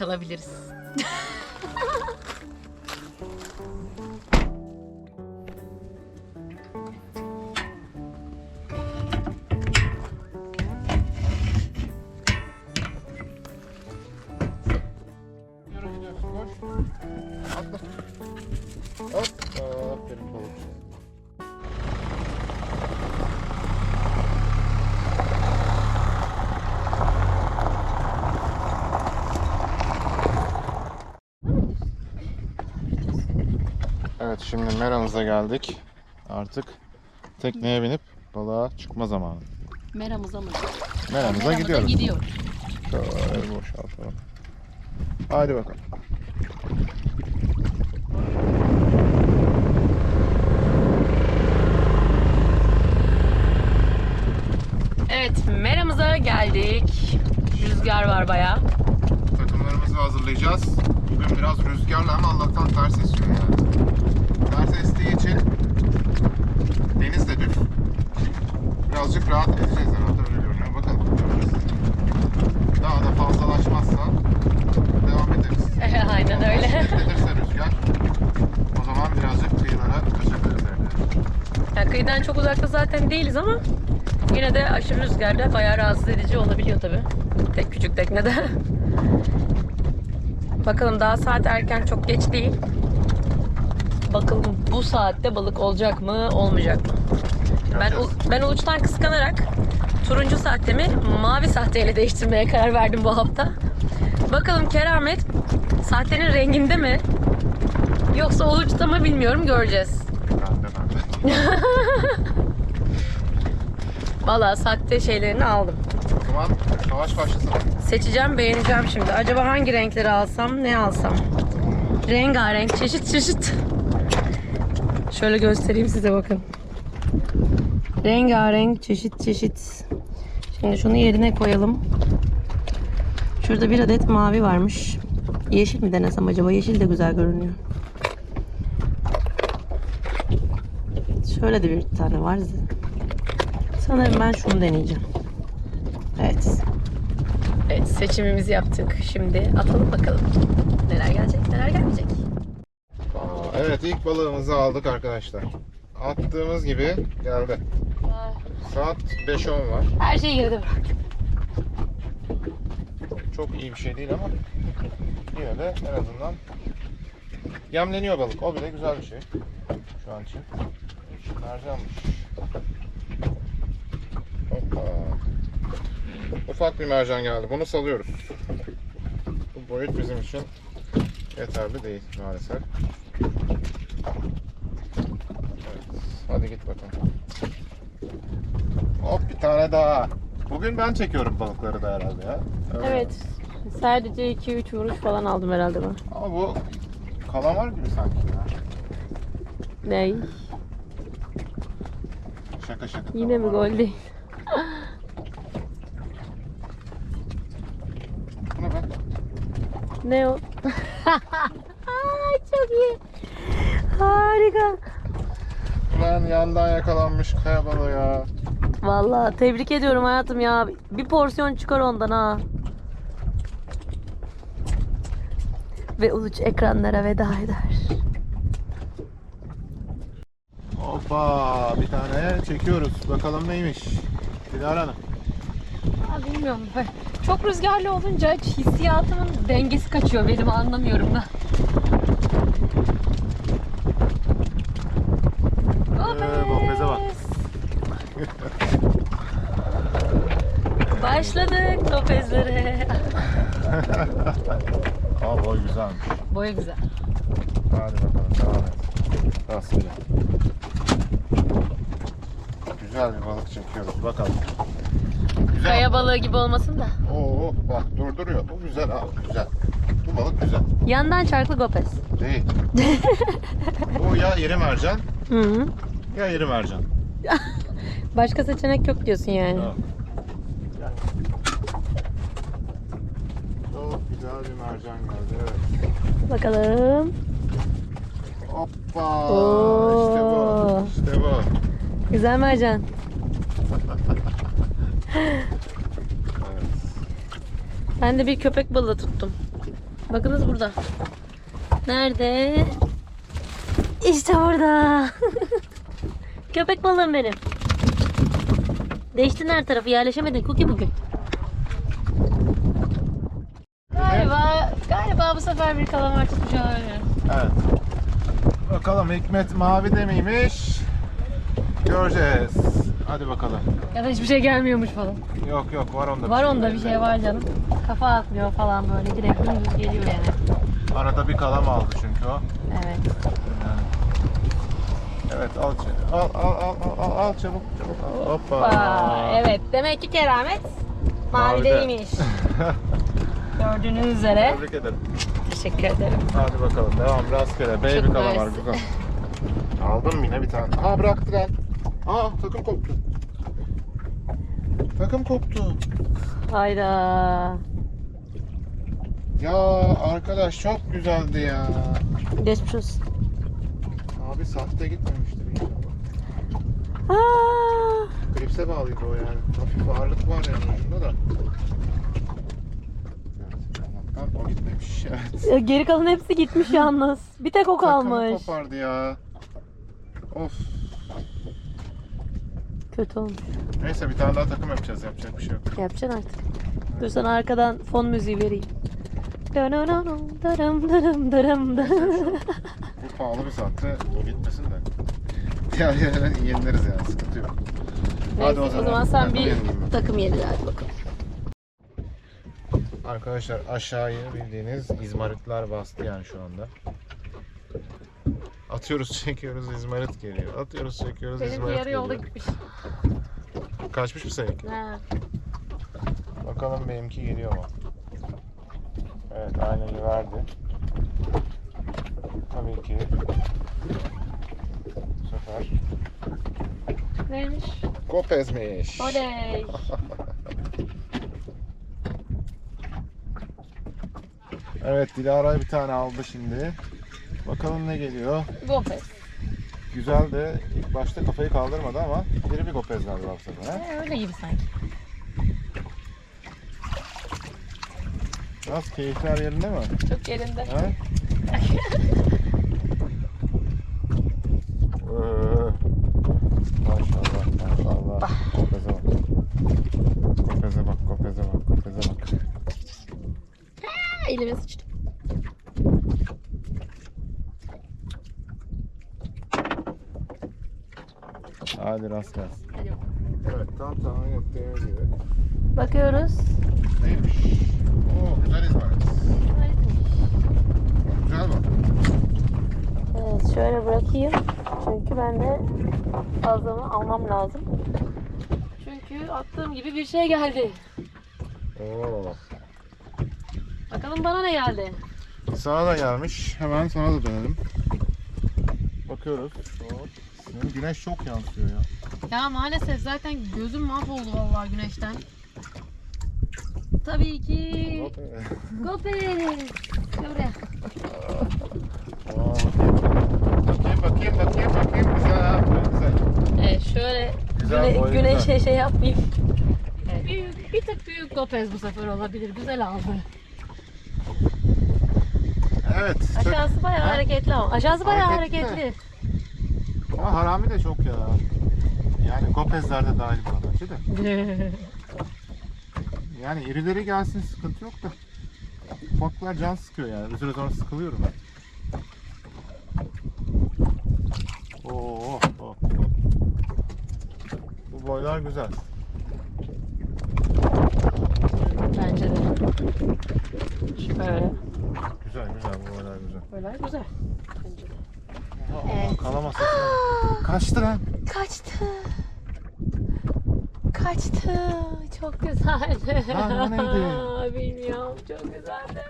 kalabiliriz. Evet şimdi meramıza geldik. Artık tekneye binip balığa çıkma zamanı. Meramıza mı? Meramıza gidiyoruz. gidiyor. Şöyle boşaltalım. Hadi bakalım. Evet, meramıza geldik. Rüzgar var bayağı. Takımlarımızı hazırlayacağız. Bugün biraz rüzgarlı ama Allah'tan ters esiyor yani. Ters estiği için deniz de düz. Birazcık rahat edeceğiz herhalde öyle görünüyor. Bakalım. göreceğiz. Daha da fazlalaşmazsa devam ederiz. Aynen öyle. Şiddetlirse rüzgar o zaman birazcık kıyılara kaçabiliriz evde. Yani kıyıdan çok uzakta zaten değiliz ama yine de aşırı rüzgarda bayağı rahatsız edici olabiliyor tabii. Tek küçük teknede. Bakalım daha saat erken çok geç değil. Bakalım bu saatte balık olacak mı, olmayacak mı? Ben ben Uluç'tan kıskanarak turuncu sahtemi mavi sahteyle değiştirmeye karar verdim bu hafta. Bakalım Keramet sahtenin renginde mi? Yoksa Uluç'ta mı bilmiyorum göreceğiz. Ben de ben de. Valla sahte şeylerini aldım. O zaman savaş başlasın. Seçeceğim, beğeneceğim şimdi. Acaba hangi renkleri alsam, ne alsam? Rengarenk, çeşit çeşit. Şöyle göstereyim size bakın. Rengarenk, çeşit çeşit. Şimdi şunu yerine koyalım. Şurada bir adet mavi varmış. Yeşil mi denesem acaba? Yeşil de güzel görünüyor. Şöyle de bir tane var. Sanırım ben şunu deneyeceğim. Evet. Evet seçimimizi yaptık. Şimdi atalım bakalım. Neler gelecek neler gelmeyecek. Evet ilk balığımızı aldık arkadaşlar. Attığımız gibi geldi. Saat 5-10 var. Her şeyi geride bırak. Çok iyi bir şey değil ama yine de en azından yemleniyor balık. O bile güzel bir şey şu an için. Mercanmış. Hoppa. Ufak bir mercan geldi. Bunu salıyoruz. Bu boyut bizim için yeterli değil maalesef. Evet. Hadi git bakalım. Hop bir tane daha. Bugün ben çekiyorum balıkları da herhalde ya. Öyle. Evet. Sadece 2-3 vuruş falan aldım herhalde ben. Ama bu kalamar gibi sanki ya. Ney? Şaka şaka. Yine mi kalamar. gol değil? Ne o? Ay çok iyi. Harika. Ulan yandan yakalanmış kaya balığı ya. Vallahi tebrik ediyorum hayatım ya. Bir porsiyon çıkar ondan ha. Ve Uluç ekranlara veda eder. Hoppa bir tane çekiyoruz. Bakalım neymiş. Dilara Hanım. Ya bilmiyorum. Çok rüzgarlı olunca hissiyatımın dengesi kaçıyor benim anlamıyorum da. Ee, Gomez'e bak. Başladık Lopez'lere. Aa boy güzelmiş. Boya güzel. Hadi bakalım devam et. Rastgele. Güzel bir balık çekiyoruz. Bakalım. Güzel. Kaya balığı gibi olmasın da. Oo bak durduruyor. Bu güzel abi güzel. Bu balık güzel. Yandan çarklı Gopez. Değil. Bu ya iri mercan Hı -hı. ya iri mercan. Başka seçenek yok diyorsun yani. Tamam. Çok güzel bir mercan geldi. Evet. Bakalım. Hoppa. Oo. İşte bu. İşte bu. Güzel mercan. Evet. Ben de bir köpek balığı tuttum. Bakınız burada. Nerede? İşte burada. köpek balığım benim. Değiştin her tarafı yerleşemedin Cookie bugün. Galiba, galiba bu sefer bir kalamar tutmuş olabilir. Evet. Bakalım Hikmet mavi de miymiş? Göreceğiz. Hadi bakalım. Ya da hiçbir şey gelmiyormuş falan. Yok yok var onda Var onda bir şey var canım. Kafa atmıyor falan böyle direkt dümdüz geliyor yani. Arada bir kalam aldı çünkü o. Evet. Yani. Evet al al al al al, al, çabuk çabuk al. Hoppa. Aa, evet demek ki keramet Mavide. mavideymiş. Gördüğünüz üzere. Tebrik ederim. Teşekkür ederim. Hadi bakalım devam rastgele. Baby Çok kalamar nice. güzel. Aldım yine bir tane. Aa bıraktı lan. Aa takım koptu. Takım koptu. Hayda. Ya arkadaş çok güzeldi ya. Geçmiş olsun. Abi sahte gitmemiştir inşallah. Aa, Klipse bağlıydı o yani. Hafif ağırlık var yani ucunda da. O gitmemiş. Evet. geri kalan hepsi gitmiş yalnız. Bir tek o Takımı kalmış. kopardı ya. Of. Kötü olmuş. Neyse bir tane daha takım yapacağız. Yapacak bir şey yok. Yapacaksın artık. Dur sana arkadan fon müziği vereyim. Darım, darım, Neyse darım. şu, bu pahalı bir saatte o gitmesin de. Diğer yerlere yenileriz yani sıkıntı yok. Neyse, o zaman sen bir yenileyim takım yenile hadi bakalım. Arkadaşlar aşağıya bildiğiniz izmaritler bastı yani şu anda. Atıyoruz çekiyoruz izmarit geliyor. Atıyoruz çekiyoruz Benim izmarit yarı yolda geliyor. gitmiş. Kaçmış mı seninki? Ha. Bakalım benimki geliyor mu? Evet aynayı verdi. Tabii ki bu sefer Neymiş? Kopez'miş. Oley. Evet Dilara bir tane aldı şimdi. Bakalım ne geliyor. Gopez. Güzel de ilk başta kafayı kaldırmadı ama biri bir Kopez galiba bu sefer. ha? Ee, öyle gibi sanki. Biraz keyifler yerinde mi? Çok yerinde. Ha? Ee, maşallah maşallah. Kopeze bak, kopeze bak, kopeze bak. Elime sıçtı. Hadi rast gelsin. Hadi bakalım. Evet tam tahmin ettiğimiz gibi. Bakıyoruz. Neymiş? Oo güzel izmarit. Güzel bak. Evet şöyle bırakayım. Çünkü ben de fazlamı almam lazım. Çünkü attığım gibi bir şey geldi. Oo. Bakalım bana ne geldi? Sana da gelmiş. Hemen sana da dönelim. Bakıyoruz. Hop. Senin güneş çok yansıyor ya. Ya maalesef zaten gözüm mahvoldu vallahi güneşten. Tabii ki Hop. Gopez. Gel buraya. Aa, bakayım. Bakayım bakayım. Güzel ha. Güzel. Evet şöyle Güzel, güne- boyu güneşe güzel. şey yapmayayım. Evet, büyük, bir tık büyük Gopez bu sefer olabilir. Güzel aldı. Evet. çok- Aşağısı bayağı Ha? hareketli ama. Aşağısı bayağı Hareketli hareketli. Ama harami de çok ya. Yani Kopezler de dahil buna bence de. Yani irileri gelsin sıkıntı yok da. Ufaklar can sıkıyor yani. Bir süre sonra sıkılıyorum ben. Oo, oh, oh. Bu boylar güzel. Bence de. Şöyle. Güzel güzel bu boylar güzel. Böyle güzel. Bence de. Aa, Evet. Kalama sesi. Kaçtı lan. Kaçtı. Kaçtı. Çok güzeldi. Lan o neydi? Bilmiyorum. Çok güzeldi.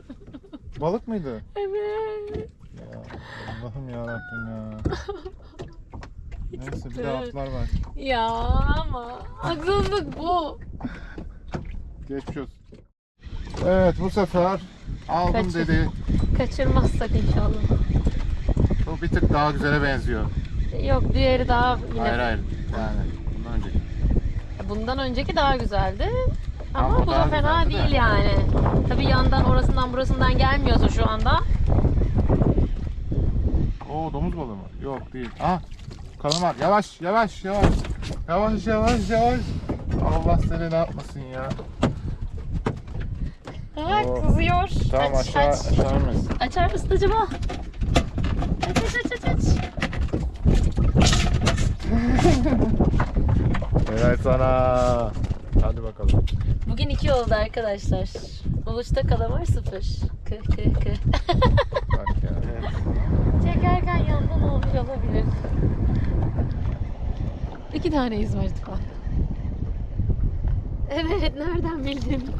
Balık mıydı? Evet. Ya Allah'ım ya Rabbim ya. Neyse bir de atlar var. Ya ama haksızlık bu. Geçmiş olsun. Evet bu sefer aldım Kaçır. dedi. Kaçırmazsak inşallah. Bu bir tık daha güzele benziyor. Yok diğeri daha yine. Hayır hayır. Yani bundan önceki. Bundan önceki daha güzeldi. Ama Ama bu da fena güzeldi de. değil yani. Tabii yandan orasından burasından gelmiyorsa şu anda. Oo domuz balığı mı? Yok değil. Ah kalamar. Yavaş yavaş yavaş. Yavaş yavaş yavaş. Allah seni ne yapmasın ya. Ha, Oo. kızıyor. Tamam aç, aşağı aç. aşağı inmesin. Açar mısın acaba? Aç aç aç aç aç. Helal sana. Hadi bakalım. Bugün iki oldu arkadaşlar. Uluçta kalamar sıfır. Kı kı kı. Bak ya. Çekerken yandan olmuş olabilir. İki tane izmarit var. Evet, nereden bildin?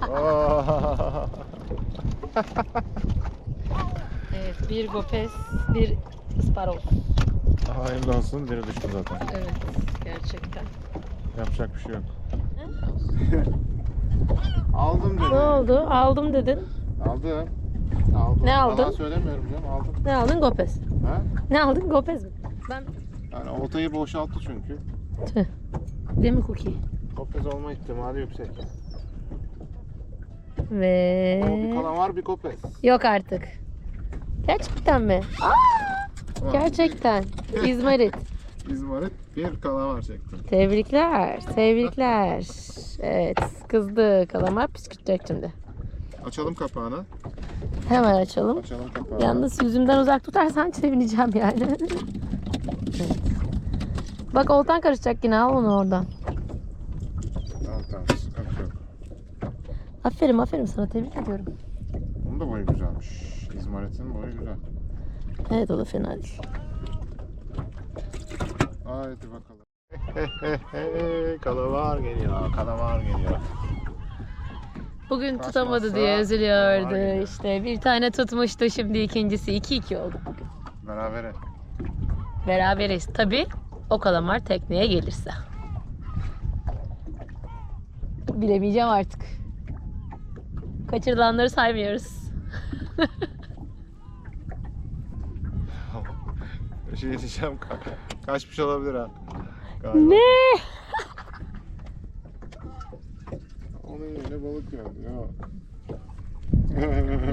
Evet, bir gopez, bir ısparoz. Hayırlı olsun biri düştü zaten. Evet, gerçekten. Yapacak bir şey yok. Aldım Ne oldu? Aldım dedin. Aldım. Aldım. Ne aldın? Yalan söylemiyorum canım aldım. Ne aldın? Gopez. Ha? Ne aldın? Gopez mi? Ben... Yani oltayı boşalttı çünkü. Değil mi Cookie? Kopez olma ihtimali yüksek. Ve... O bir kalamar bir kopez. Yok artık. Gerçekten mi? Aa, gerçekten. İzmarit. İzmarit bir kalamar çektim. Tebrikler, tebrikler. Evet, kızdı kalamar püskürtecek şimdi. Açalım kapağını. Hemen açalım. Açalım kapağını. Yalnız yüzümden uzak tutarsan sevineceğim yani. Evet. Bak oltan karışacak yine al onu oradan. Tamam tamam sıkıntı yok. Aferin aferin sana tebrik ediyorum. Bunun da boyu güzelmiş. İzmarit'in boyu güzel. Evet o da fena değil. Haydi bakalım. kalamar geliyor, kalamar geliyor. Bugün Kaçmazsa tutamadı diye kalamar üzülüyordu geliyor. işte. Bir tane tutmuştu şimdi ikincisi 2-2 oldu bugün. Berabere. Beraberiz. Tabi o kalamar tekneye gelirse. Bilemeyeceğim artık. Kaçırılanları saymıyoruz. Bir şey diyeceğim. Ka- kaçmış olabilir ha. Galiba. Ne? Onun yerine balık geldi ya.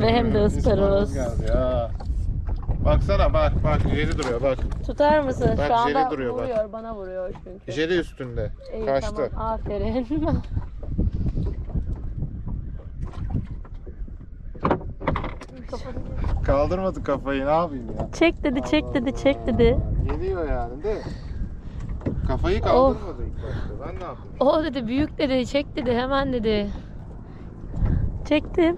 Ve hem de ısparoz. Geldi ya. Baksana bak bak jeli duruyor bak. Tutar mısın? Bak, Şu anda jeli duruyor, bak. vuruyor, bana vuruyor çünkü. Jeli üstünde. İyi, Kaçtı. tamam, aferin. Kaldırmadı kafayı ne yapayım ya. çek dedi, çek dedi, çek dedi. Geliyor yani de. Kafayı kaldırmadı ilk başta. Ben ne yapayım? O dedi, büyük dedi, çek dedi, hemen dedi. Çektim.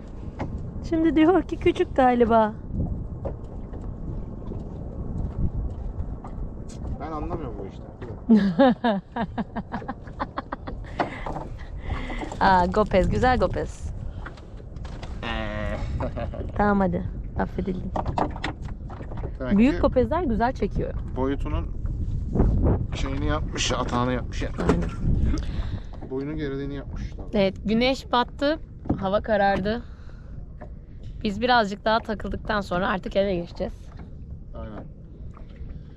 Şimdi diyor ki küçük galiba. Ben anlamıyorum bu işten. Aa, Gopez, güzel Gopez. Tamam hadi, affedildim. Demek Büyük ki Gopezler güzel çekiyor. boyutunun şeyini yapmış, atağını yapmış yani. Aynen. Boyunun gerilediğini yapmışlar. Evet, güneş battı, hava karardı. Biz birazcık daha takıldıktan sonra artık eve geçeceğiz. Aynen.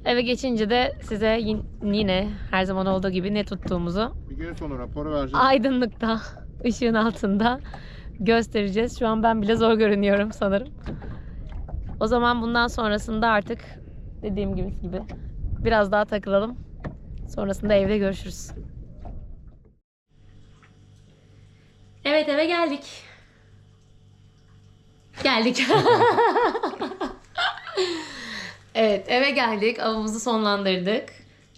Eve geçince de size yin- yine her zaman olduğu gibi ne tuttuğumuzu Bir gün sonu raporu vereceğiz. aydınlıkta, ışığın altında göstereceğiz. Şu an ben bile zor görünüyorum sanırım. O zaman bundan sonrasında artık dediğim gibi gibi biraz daha takılalım. Sonrasında evde görüşürüz. Evet eve geldik. Geldik. evet eve geldik. Avımızı sonlandırdık.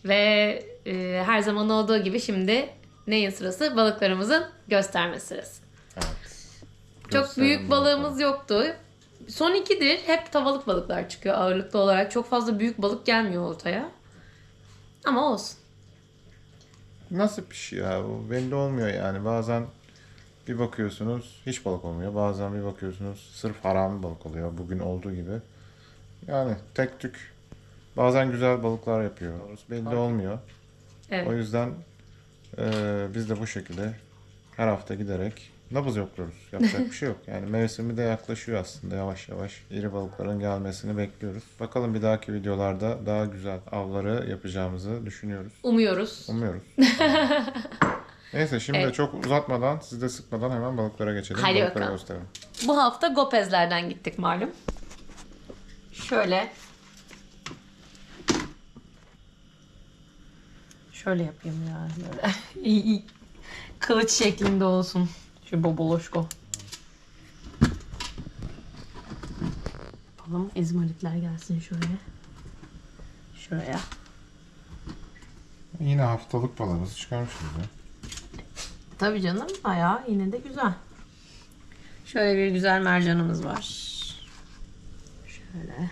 Ve e, her zaman olduğu gibi şimdi neyin sırası? Balıklarımızın gösterme sırası. Evet. Çok büyük balığımız yoktu. Son ikidir hep tavalık balıklar çıkıyor ağırlıklı olarak. Çok fazla büyük balık gelmiyor ortaya. Ama olsun. Nasıl bir şey ya bu belli olmuyor yani bazen bir bakıyorsunuz hiç balık olmuyor bazen bir bakıyorsunuz sırf harami balık oluyor bugün olduğu gibi yani tek tük bazen güzel balıklar yapıyoruz belli olmuyor Evet. o yüzden eee, biz de bu şekilde her hafta giderek nabız yokluyoruz yapacak bir şey yok yani mevsimi de yaklaşıyor aslında yavaş yavaş iri balıkların gelmesini bekliyoruz bakalım bir dahaki videolarda daha güzel avları yapacağımızı düşünüyoruz Umuyoruz. umuyoruz Neyse şimdi Evet. çok uzatmadan, sizi de sıkmadan hemen balıklara geçelim. Hadi Balıkları bakalım. gösterelim. Bu hafta Gopez'lerden gittik malum. Şöyle. Şöyle yapayım ya. Böyle. İyi, iyi. Kılıç şeklinde olsun. Şu boboloşko. Yapalım. İzmaritler gelsin şöyle. Şuraya. Yine haftalık balığımızı çıkarmışız ya. Tabii canım. Bayağı yine de güzel. Şöyle bir güzel mercanımız var. Şöyle.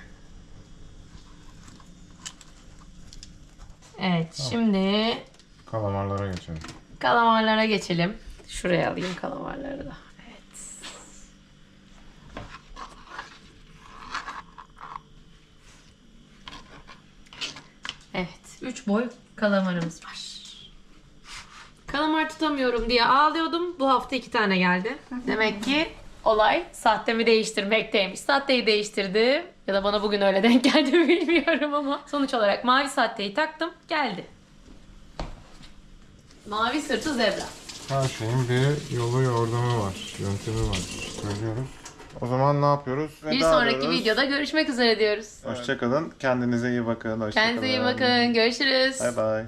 Evet şimdi Kalamarlara geçelim. kalamarlara geçelim. Şuraya alayım kalamarları da. Evet. Evet. Üç boy kalamarımız var. Kalamar tutamıyorum diye ağlıyordum. Bu hafta iki tane geldi. Demek ki olay sahtemi değiştirmekteymiş. Sahteyi değiştirdim. Ya da bana bugün öyle denk geldi mi bilmiyorum ama. Sonuç olarak mavi sahteyi taktım. Geldi. Mavi sırtı zebra. Her şeyin bir yolu yordamı var, yöntemi var. Söylüyoruz. O zaman ne yapıyoruz? Bir sonraki videoda görüşmek üzere diyoruz. Hoşçakalın. Kendinize iyi bakın. Hoşçakalın. Kendinize iyi bakın. Görüşürüz. Bay bay.